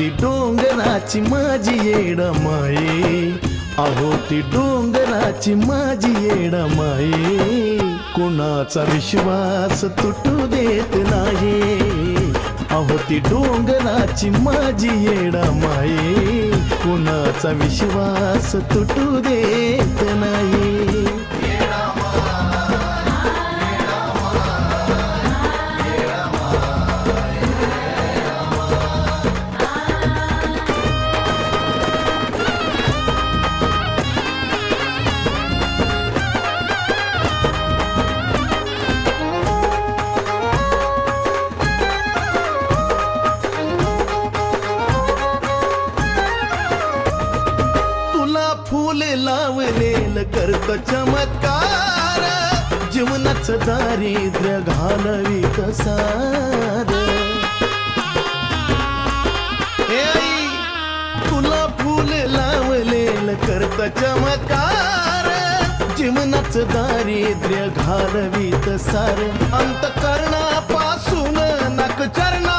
ती डोंगराची माझी येड माये अहो ती डोंगराची माझी येड माये कुणाचा विश्वास तुटू देत नाही. अहो ती डोंगराची माझी येड माये कुणाचा विश्वास तुटू देत नाही. करतो चमत्कार जीवनाच दारिद्र्य घालवी कसार तुला फुल लावलेलं करत चमत्कार जीवनाच दारिद्र्य घालवीत सार अंतकरणापासून नक चरण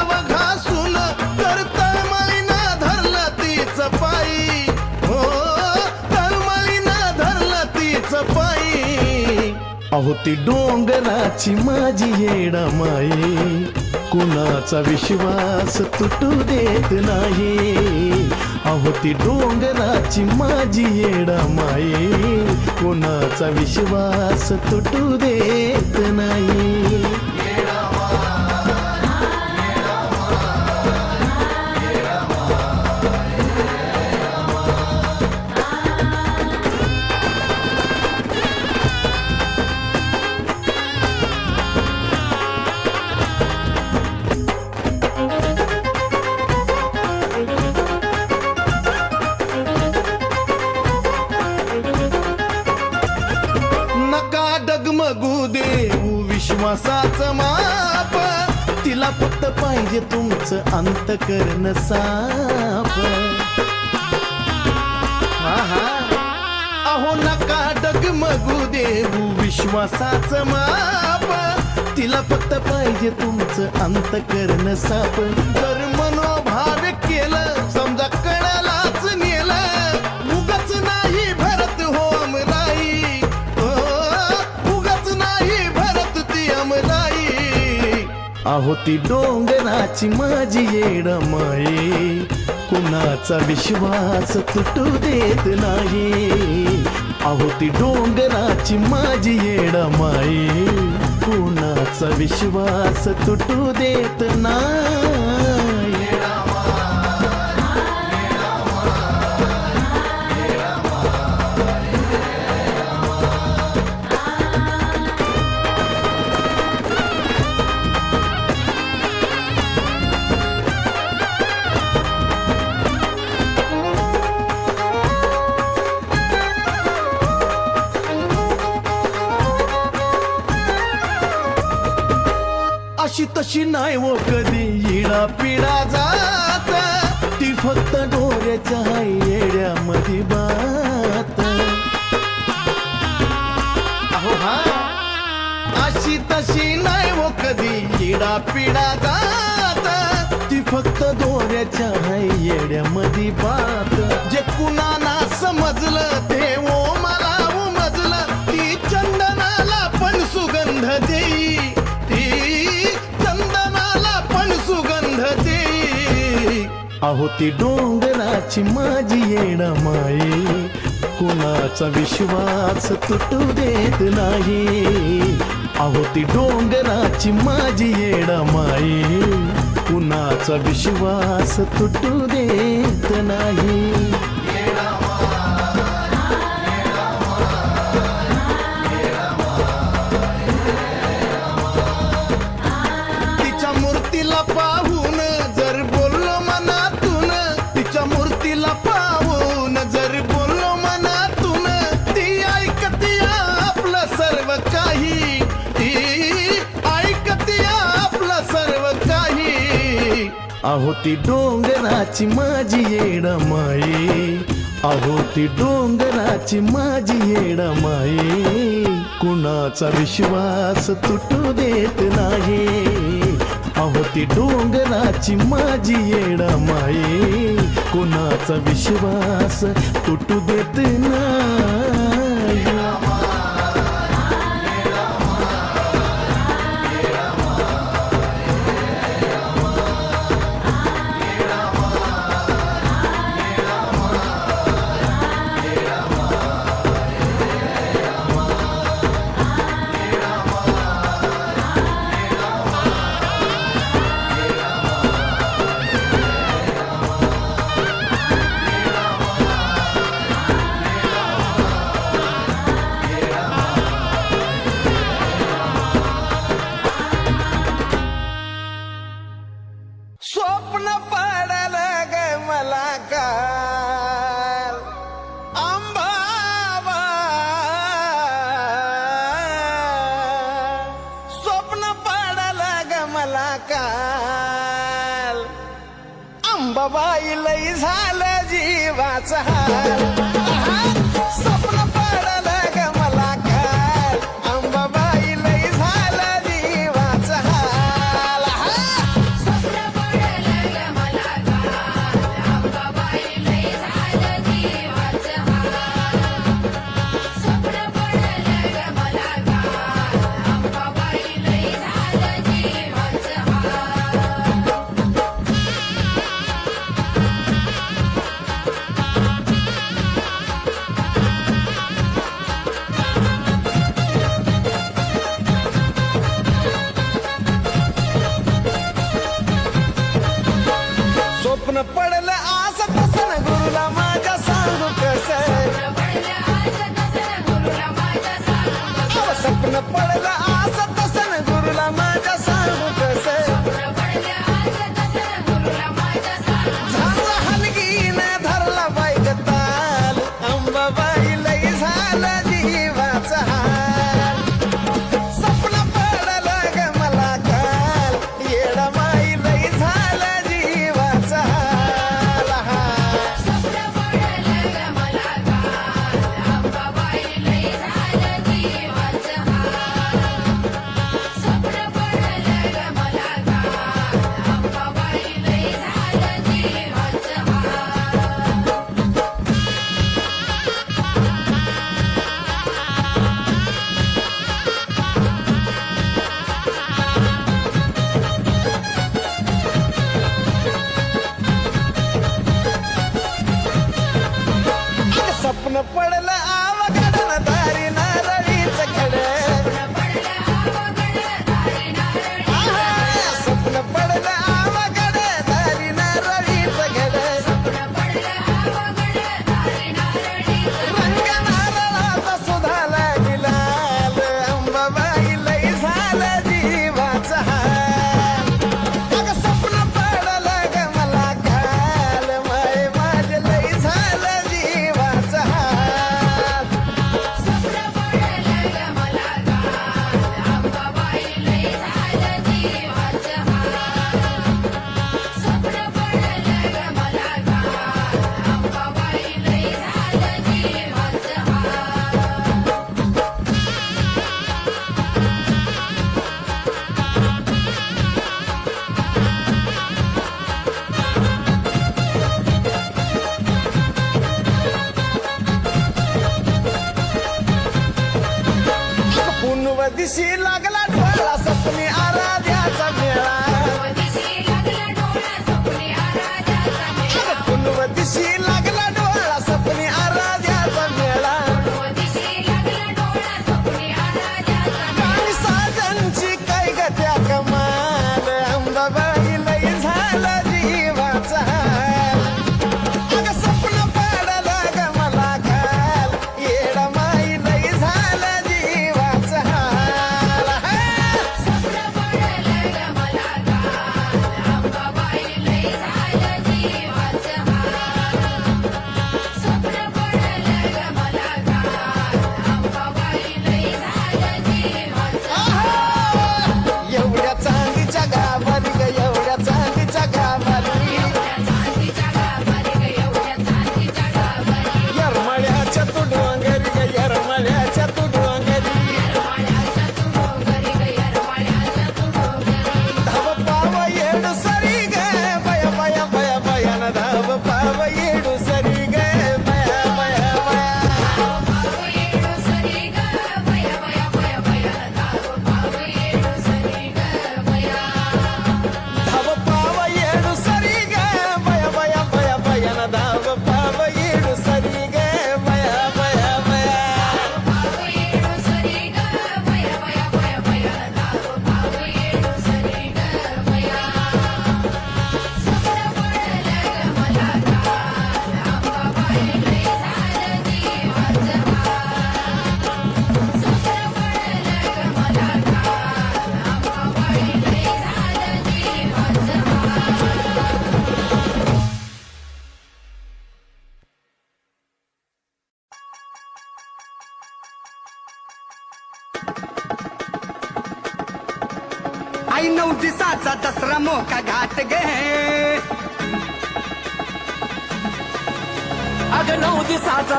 पायी अहो ती डोंगराची माझी येडा माये कुणाचा विश्वास तुटू देत नाही. अहो ती डोंगराची माझी येडा माये कुणाचा विश्वास तुटू देत नाही. श्वासाच माप. तिला फक्त पाहिजे तुमचं अंतकरण साप. अहो नका डगमगू देऊ विश्वासाचं माप. तिला फक्त पाहिजे तुमचं अंतकरण साप. जर मनोभाव केलं आहोती ती डोंगराची माझी येड माये कुणाचा विश्वास तुटू देत नाही. आहोती डोंगराची माझी येड माये कुणाचा विश्वास तुटू देत नाही. तशी नाही वो कधी इडा पिडा जात. ती फक्त डोऱ्याच्या येड्यामध्ये बात. अहो हा. अशी तशी नाही वो कधी इडा पिडा जात. ती फक्त दोऱ्याच्या येड्यामध्ये बात. जे कुणाला समजलं ते वो अहो ती डोंगराची माझी येणा माये कुणाचा विश्वास तुटू देत नाही. अहो ती डोंगराची माझी येणा माये कुणाचा विश्वास तुटू देत नाही. अहो ती डोंगराची माझी येड माये अहो ती डोंगराची माझी येड माये कुणाचा विश्वास तुटू देत नाही. अहो ती डोंगराची माझी येडा माये कुणाचा विश्वास तुटू देत नाही. मला काल अंबाबाई लई झालं जीवाचा स्वप्न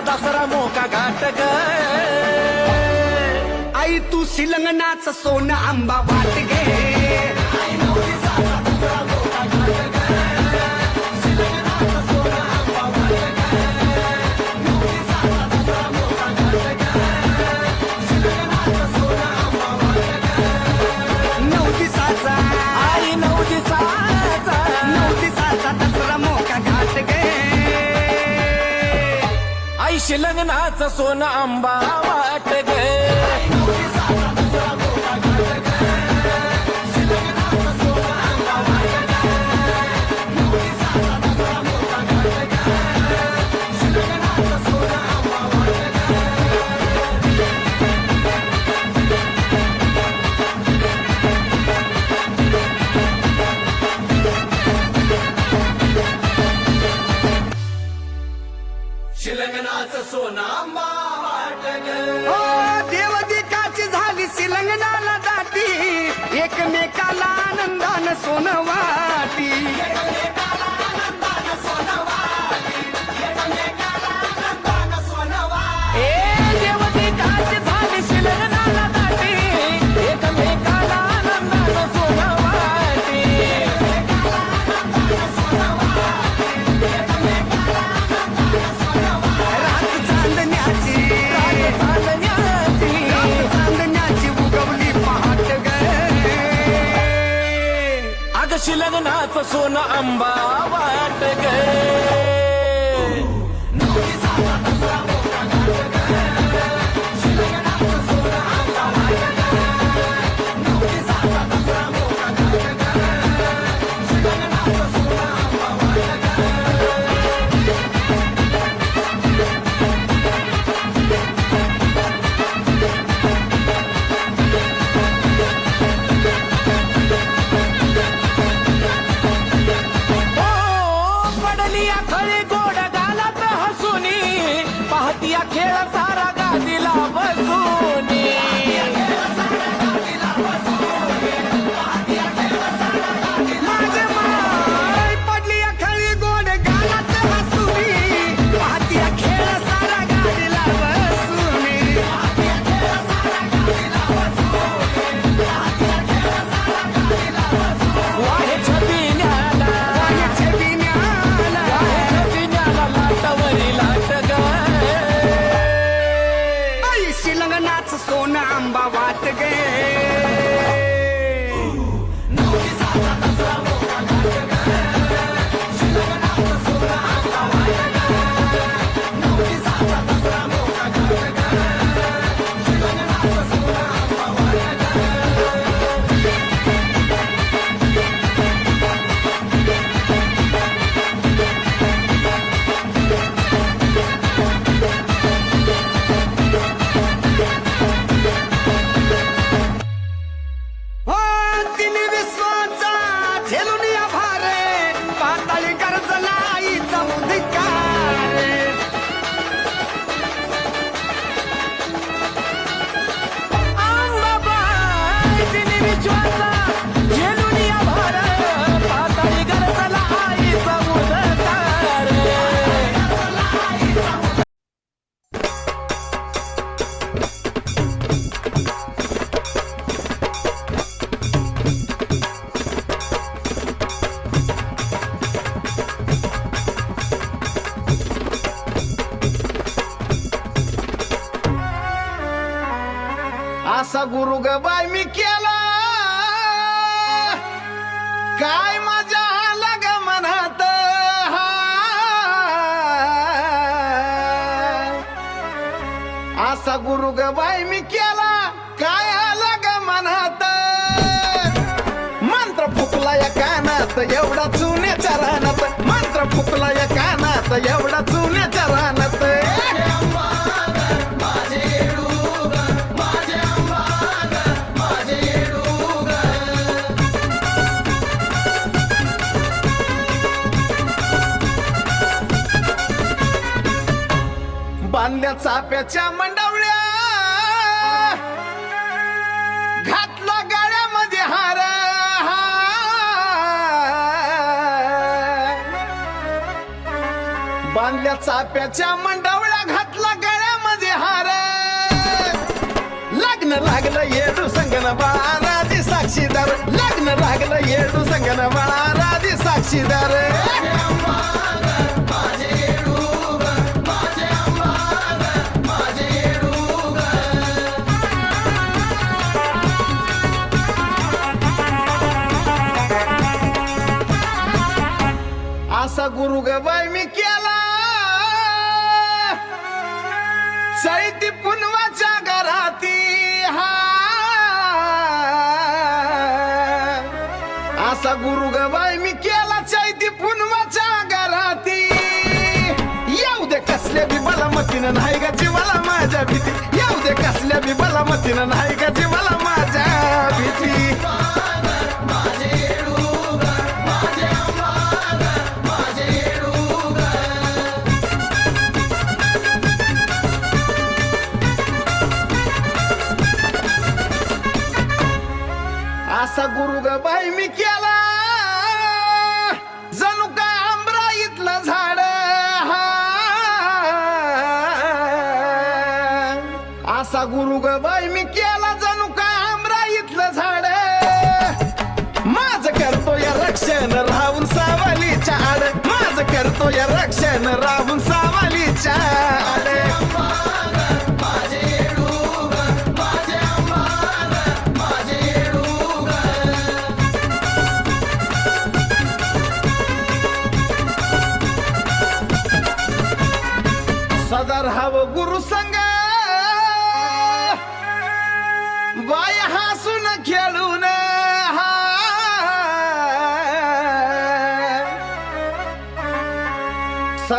दसरा मोका घाट ग आई तू शिलंगणाच सोन आंबा वाट गे लग्नाचं सोनं आंबा वाट गे सोन अंबा असा गुरु ग बाय मी केला. काय माझ्या लग म्हणत असा गुरु ग बाय मी केला. काय लग म्हणत मंत्र फुकला या कानात एवढा चुन्याच्या रानात मंत्र फुकला या कानात एवढा चाप्याच्या मंडवळ्या. घातला गाळ्यामध्ये हार. बांधल्या चाप्याच्या मंडवळ्या घातला गळ्यामध्ये हार. लग्न लागलं येडू संगन बाळाराधी साक्षीदार. लग्न लागलं येडू संगन बाळाराधी साक्षीदार. असा गुरु गबाई मी केला. चैती पुनवाच्या घराती हा. असा गुरु गबाई मी केला चैती पुनवाच्या घराती. येऊ दे कसल्या बी मतीनं नाही का जीवाला माझ्या भीती. येऊ दे कसल्या बी मतीनं नाही का जीवाला असा गुरु ग बाई मी केला जणू काय आंबरा इथलं झाड हा. असा गुरु ग बाई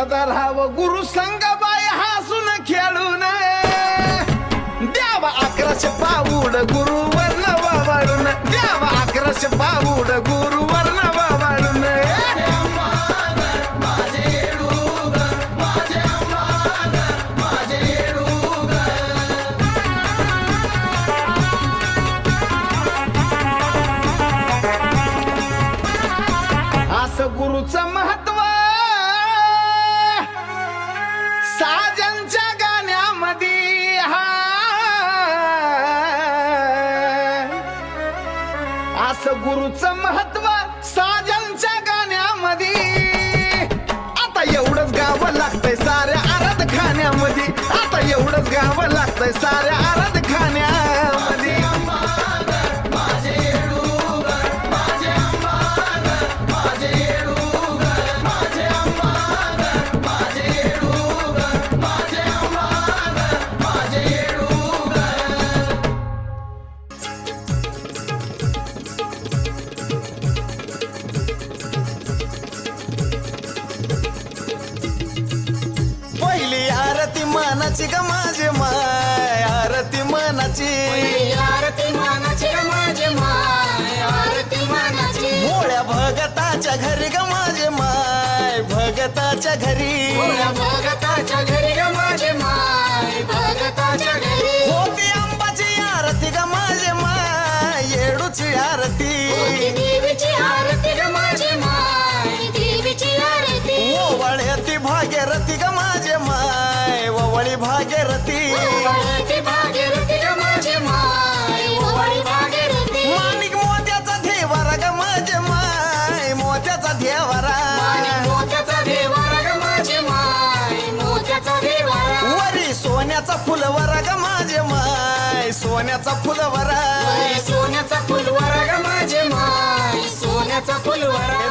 सदर हव गुरु संग बाय हसून खेळून. द्यावा अकराशे पाऊड गुरुवर वर्ण वाळून द्यावा अकराशे पाऊड गुरु महत्त्व साजनच्या गाण्यामध्ये. आता एवढंच गावं लागतंय साऱ्या आराध खाण्यामध्ये आता एवढंच गावं लागतंय साऱ्या आराध घरी सोन्याचा फुलवरा. सोन्याचा फुलवरा ग माझे माय. सोन्याचा फुलवरा.